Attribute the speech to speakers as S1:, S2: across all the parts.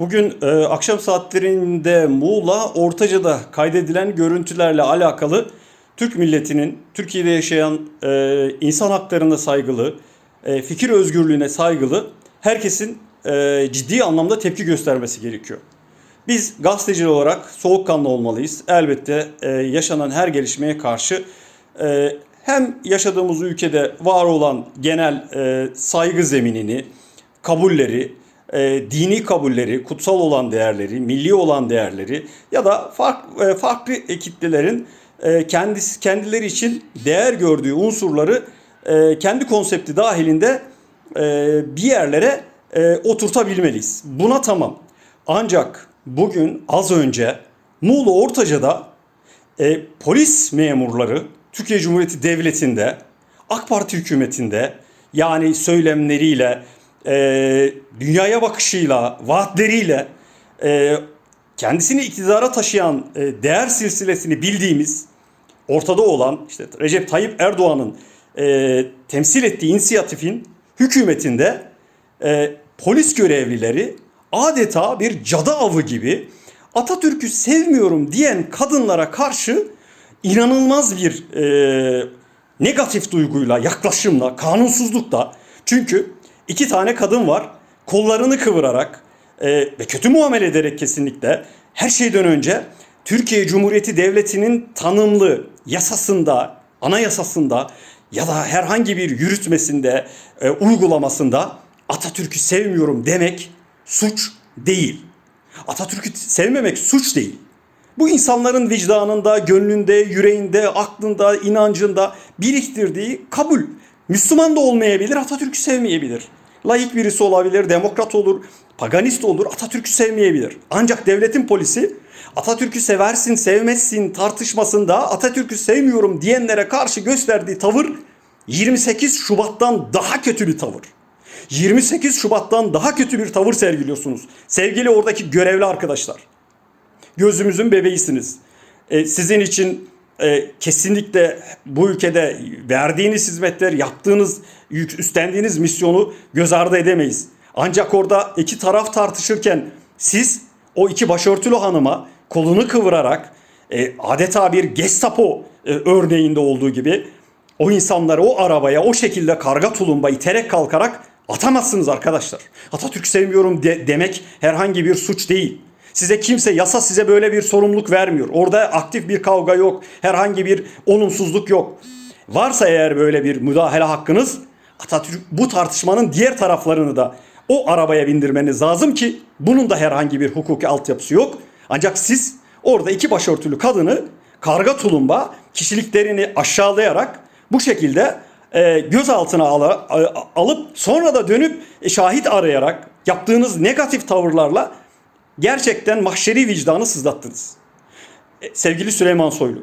S1: Bugün e, akşam saatlerinde Muğla Ortaca'da kaydedilen görüntülerle alakalı Türk milletinin Türkiye'de yaşayan e, insan haklarına saygılı, e, fikir özgürlüğüne saygılı herkesin e, ciddi anlamda tepki göstermesi gerekiyor. Biz gazeteciler olarak soğukkanlı olmalıyız. Elbette e, yaşanan her gelişmeye karşı e, hem yaşadığımız ülkede var olan genel e, saygı zeminini, kabulleri, e, dini kabulleri, kutsal olan değerleri, milli olan değerleri ya da fark, e, farklı kitlelerin e, kendisi kendileri için değer gördüğü unsurları e, kendi konsepti dahilinde e, bir yerlere e, oturtabilmeliyiz. Buna tamam. Ancak bugün az önce Muğla Ortaca'da e, polis memurları Türkiye Cumhuriyeti Devleti'nde AK Parti hükümetinde yani söylemleriyle e, dünyaya bakışıyla vaatleriyle e, kendisini iktidara taşıyan e, değer silsilesini bildiğimiz ortada olan işte Recep Tayyip Erdoğan'ın e, temsil ettiği inisiyatifin hükümetinde e, polis görevlileri adeta bir cadı avı gibi Atatürk'ü sevmiyorum diyen kadınlara karşı inanılmaz bir e, negatif duyguyla, yaklaşımla, kanunsuzlukla çünkü iki tane kadın var kollarını kıvırarak e, ve kötü muamele ederek kesinlikle her şeyden önce Türkiye Cumhuriyeti Devleti'nin tanımlı yasasında, anayasasında ya da herhangi bir yürütmesinde, e, uygulamasında Atatürk'ü sevmiyorum demek suç değil. Atatürk'ü sevmemek suç değil. Bu insanların vicdanında, gönlünde, yüreğinde, aklında, inancında biriktirdiği kabul. Müslüman da olmayabilir, Atatürk'ü sevmeyebilir. Laik birisi olabilir, demokrat olur, paganist olur, Atatürk'ü sevmeyebilir. Ancak devletin polisi Atatürk'ü seversin, sevmezsin tartışmasında Atatürk'ü sevmiyorum diyenlere karşı gösterdiği tavır 28 Şubat'tan daha kötü bir tavır. 28 Şubat'tan daha kötü bir tavır sergiliyorsunuz. Sevgili oradaki görevli arkadaşlar. Gözümüzün bebeğisiniz. E, sizin için e, kesinlikle bu ülkede verdiğiniz hizmetler, yaptığınız, üstlendiğiniz misyonu göz ardı edemeyiz. Ancak orada iki taraf tartışırken siz o iki başörtülü hanıma kolunu kıvırarak e, adeta bir Gestapo e, örneğinde olduğu gibi o insanları o arabaya o şekilde karga tulumba iterek kalkarak atamazsınız arkadaşlar. Atatürk sevmiyorum de- demek herhangi bir suç değil. Size kimse yasa size böyle bir sorumluluk vermiyor. Orada aktif bir kavga yok. Herhangi bir olumsuzluk yok. Varsa eğer böyle bir müdahale hakkınız Atatürk bu tartışmanın diğer taraflarını da o arabaya bindirmeniz lazım ki bunun da herhangi bir hukuki altyapısı yok. Ancak siz orada iki başörtülü kadını karga tulumba kişiliklerini aşağılayarak bu şekilde e, gözaltına ala- a- alıp sonra da dönüp e, şahit arayarak yaptığınız negatif tavırlarla gerçekten mahşeri vicdanı sızlattınız. E, sevgili Süleyman Soylu,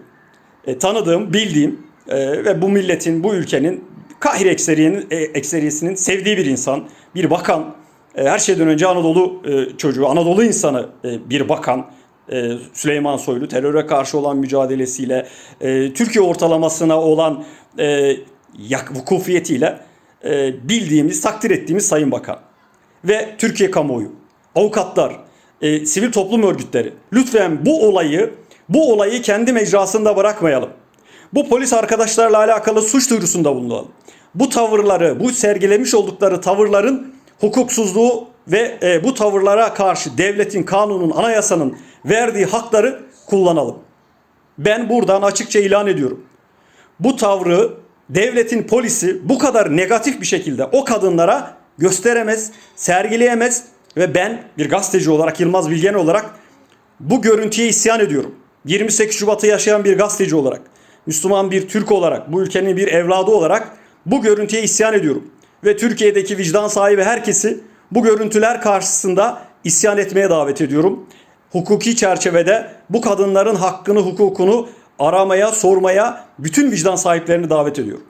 S1: e, tanıdığım, bildiğim e, ve bu milletin, bu ülkenin Kahir ekseriyenin, e, ekseriyesinin sevdiği bir insan, bir bakan, e, her şeyden önce Anadolu e, çocuğu, Anadolu insanı e, bir bakan e, Süleyman Soylu teröre karşı olan mücadelesiyle, e, Türkiye ortalamasına olan e, yak, vukufiyetiyle e, bildiğimiz, takdir ettiğimiz Sayın Bakan ve Türkiye kamuoyu, avukatlar, e, sivil toplum örgütleri lütfen bu olayı bu olayı kendi mecrasında bırakmayalım. Bu polis arkadaşlarla alakalı suç duyurusunda bulunalım. Bu tavırları, bu sergilemiş oldukları tavırların hukuksuzluğu ve e, bu tavırlara karşı devletin, kanunun, anayasanın verdiği hakları kullanalım. Ben buradan açıkça ilan ediyorum. Bu tavrı devletin polisi bu kadar negatif bir şekilde o kadınlara gösteremez, sergileyemez ve ben bir gazeteci olarak Yılmaz Bilgen olarak bu görüntüye isyan ediyorum. 28 Şubat'ı yaşayan bir gazeteci olarak, Müslüman bir Türk olarak, bu ülkenin bir evladı olarak bu görüntüye isyan ediyorum. Ve Türkiye'deki vicdan sahibi herkesi bu görüntüler karşısında isyan etmeye davet ediyorum. Hukuki çerçevede bu kadınların hakkını, hukukunu aramaya, sormaya bütün vicdan sahiplerini davet ediyorum.